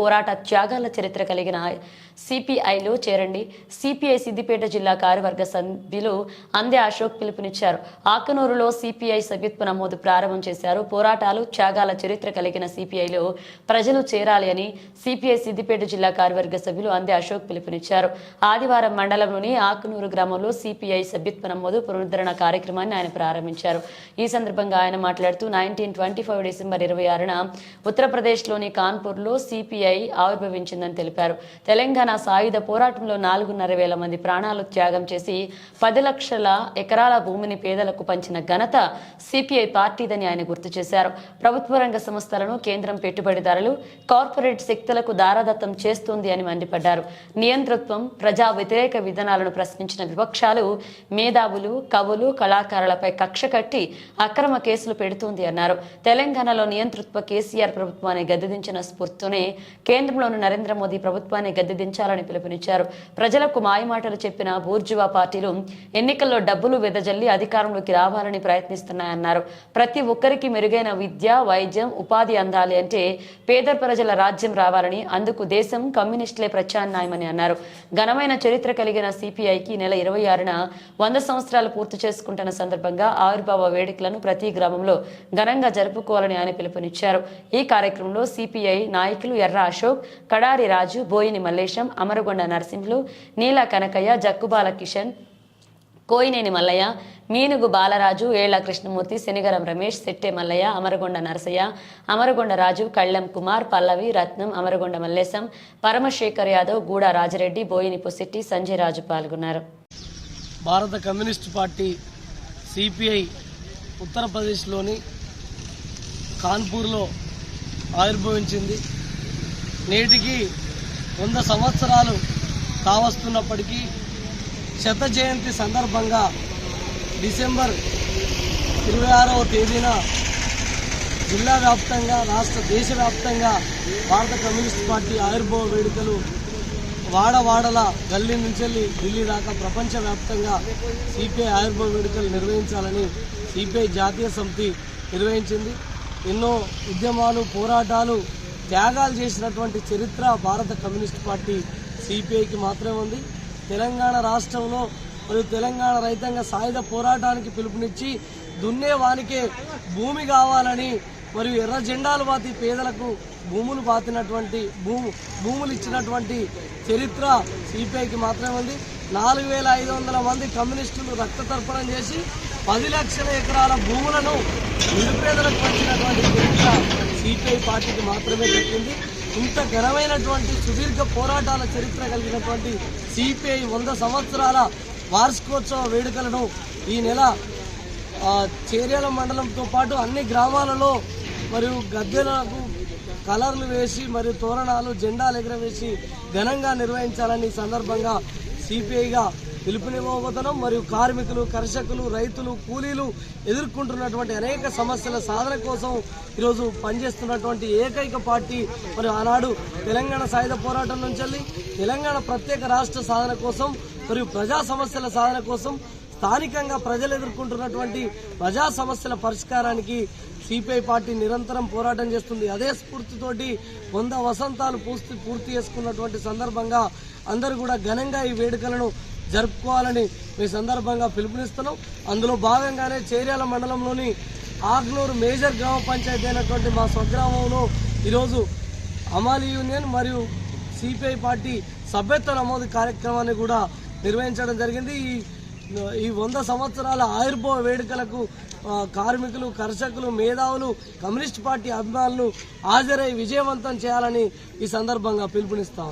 పోరాట త్యాగాల చరిత్ర కలిగిన సిపిఐలో చేరండి. సిపిఐ సిద్దిపేట జిల్లా కార్యవర్గ సభ్యులు అందే అశోక్ పిలుపునిచ్చారు. ఆకనూరులో సిపిఐ సభ్యత్వ నమోదు ప్రారంభం చేశారు. పోరాటాలు త్యాగాల చరిత్ర కలిగిన సిపిఐలో ప్రజలు చేరాలి అని సిపిఐ సిద్దిపేట జిల్లా కార్యవర్గ సభ్యులు అందే అశోక్ పిలుపునిచ్చారు. ఆదివారం మండలంలోని ఆకునూరు గ్రామంలో సిపిఐ సభ్యత్వ నమోదు పునరుద్ధరణ కార్యక్రమాన్ని ఆయన ప్రారంభించారు. ఈ సందర్భంగా ఆయన మాట్లాడుతూ నైన్టీన్ ట్వంటీ ఫైవ్ డిసెంబర్ ఇరవై ఆరున ఉత్తరప్రదేశ్లోని కాన్పూర్లో సిపిఐ ఆవిర్భవించిందని తెలిపారు. తెలంగాణ సాయుధ పోరాటంలో నాలుగున్నర వేల మంది ప్రాణాలు త్యాగం చేసి పది లక్షల ఎకరాల భూమిని పేదలకు పంచిన ఘనత సిపిఐ పార్టీదని ఆయన గుర్తు చేశారు. ప్రభుత్వ రంగ సంస్థలను కేంద్రం పెట్టుబడిదారులు కార్పొరేట్ శక్తులకు దారాదత్తం చేస్తుంది అని మండిపడ్డారు. నియంతృత్వం ప్రజా వ్యతిరేక విధానాలను ప్రశ్నించిన విపక్షాలు మేధావులు కవులు కళాకారులపై కక్ష కట్టి అక్రమ కేసులు పెడుతుంది అన్నారు. తెలంగాణలో నియంతృత్వ కేసీఆర్ ప్రభుత్వాన్ని గదిదించిన స్ఫూర్తితోనే కేంద్రంలోని నరేంద్ర మోదీ ప్రభుత్వాన్ని గద్దెదించాలని పిలుపునిచ్చారు. ప్రజలకు మాయమాటలు చెప్పిన బూర్జువా పార్టీలు ఎన్నికల్లో డబ్బులు వెదజల్లి అధికారంలోకి రావాలని ప్రయత్నిస్తున్నాయన్నారు. ప్రతి ఒక్కరికి మెరుగైన విద్య వైద్యం ఉపాధి అందాలి అంటే పేద ప్రజల రాజ్యం రావాలని అందుకు దేశం కమ్యూనిస్టులే ప్రత్యామ్నాయమని అన్నారు. ఘనమైన చరిత్ర కలిగిన సిపిఐకి నెల ఇరవై ఆరున వంద సంవత్సరాలు పూర్తి చేసుకుంటున్న సందర్భంగా ఆవిర్భావ వేడుకలను ప్రతి గ్రామంలో ఘనంగా జరుపుకోవాలని ఆయన పిలుపునిచ్చారు. ఈ కార్యక్రమంలో సిపిఐ నాయకులు ఎర్ర అశోక్ కడారి రాజు బోయిని మల్లేశం అమరగొండ నరసింహులు నీల కనకయ్య జక్కుబాల కిషన్ కోయినేని మల్లయ్య మీనుగు బాలరాజు ఏళ్ళ కృష్ణమూర్తి శనిగరం రమేష్ సెట్టె మల్లయ్య అమరగొండ నరసయ్య అమరగొండ రాజు కళ్ళెం కుమార్ పల్లవి రత్నం అమరగొండ మల్లేశం పరమశేఖర్ యాదవ్ గూడ రాజరెడ్డి బోయిని పుసిట్టి సంజయ్ రాజు పాల్గొన్నారు. భారత కమ్యూనిస్ట్ పార్టీ సిపిఐ ఉత్తరప్రదేశ్లోని కాన్పూర్లో ఆవిర్భవించింది. నేటికి వంద సంవత్సరాలు కావస్తున్నప్పటికీ శత జయంతి సందర్భంగా డిసెంబర్ ఇరవై ఆరవ తేదీన జిల్లా వ్యాప్తంగా రాష్ట్ర దేశవ్యాప్తంగా భారత కమ్యూనిస్ట్ పార్టీ ఆవిర్భావ వేడుకలు వాడవాడల గల్లీ నుంచి వెళ్ళి ఢిల్లీ దాకా ప్రపంచవ్యాప్తంగా సిపిఐ ఆవిర్భావ వేడుకలు నిర్వహించాలని సిపిఐ జాతీయ సమితి నిర్వహించింది. ఎన్నో ఉద్యమాలు పోరాటాలు త్యాగాలు చేసినటువంటి చరిత్ర భారత కమ్యూనిస్ట్ పార్టీ సిపిఐకి మాత్రమే ఉంది. తెలంగాణ రాష్ట్రంలో మరియు తెలంగాణ రైతాంగ సాయుధ పోరాటానికి పిలుపునిచ్చి దున్నే వానికే భూమి కావాలని మరియు ఎర్ర జెండాలు పాతి పేదలకు భూములు పాతినటువంటి భూము భూములు ఇచ్చినటువంటి చరిత్ర సిపిఐకి మాత్రమే ఉంది. నాలుగు వేల ఐదు వందల మంది కమ్యూనిస్టులు రక్త తర్పణం చేసి పది లక్షల ఎకరాల భూములను నిరుపేదలకు పంచినటువంటి చరిత్ర సిపిఐ పార్టీకి మాత్రమే దక్కింది ఇంత ఘనమైనటువంటి సుదీర్ఘ పోరాటాల చరిత్ర కలిగినటువంటి సిపిఐ వంద సంవత్సరాల వార్షికోత్సవ వేడుకలను ఈ నెల చేర్యాల మండలంతో పాటు అన్ని గ్రామాలలో మరియు గద్దెలకు కలర్లు వేసి మరియు తోరణాలు జెండాలు ఎగరవేసి ఘనంగా నిర్వహించాలని సందర్భంగా సిపిఐగా పిలుపునివ్వబోతున్నాం మరియు కార్మికులు కర్షకులు రైతులు కూలీలు ఎదుర్కొంటున్నటువంటి అనేక సమస్యల సాధన కోసం ఈరోజు పనిచేస్తున్నటువంటి ఏకైక పార్టీ మరి ఆనాడు తెలంగాణ సాయుధ పోరాటం నుంచి వెళ్ళి తెలంగాణ ప్రత్యేక రాష్ట్ర సాధన కోసం మరియు ప్రజా సమస్యల సాధన కోసం స్థానికంగా ప్రజలు ఎదుర్కొంటున్నటువంటి ప్రజా సమస్యల పరిష్కారానికి సిపిఐ పార్టీ నిరంతరం పోరాటం చేస్తుంది. అదే స్ఫూర్తితోటి వంద వసంతాలు పూర్తి పూర్తి చేసుకున్నటువంటి సందర్భంగా అందరూ కూడా ఘనంగా ఈ వేడుకలను జరుపుకోవాలని ఈ సందర్భంగా పిలుపునిస్తున్నాం. అందులో భాగంగానే చేర్యాల మండలంలోని ఆగ్నూరు మేజర్ గ్రామ పంచాయతీ అయినటువంటి మా స్వగ్రామంలో ఈరోజు అమాలి యూనియన్ మరియు సిపిఐ పార్టీ సభ్యత్వ నమోదు కార్యక్రమాన్ని కూడా నిర్వహించడం జరిగింది. ఈ ఈ వంద సంవత్సరాల ఆయుర్భవ వేడుకలకు కార్మికులు కర్షకులు మేధావులు కమ్యూనిస్ట్ పార్టీ అభిమానులు హాజరై విజయవంతం చేయాలని ఈ సందర్భంగా పిలుపునిస్తా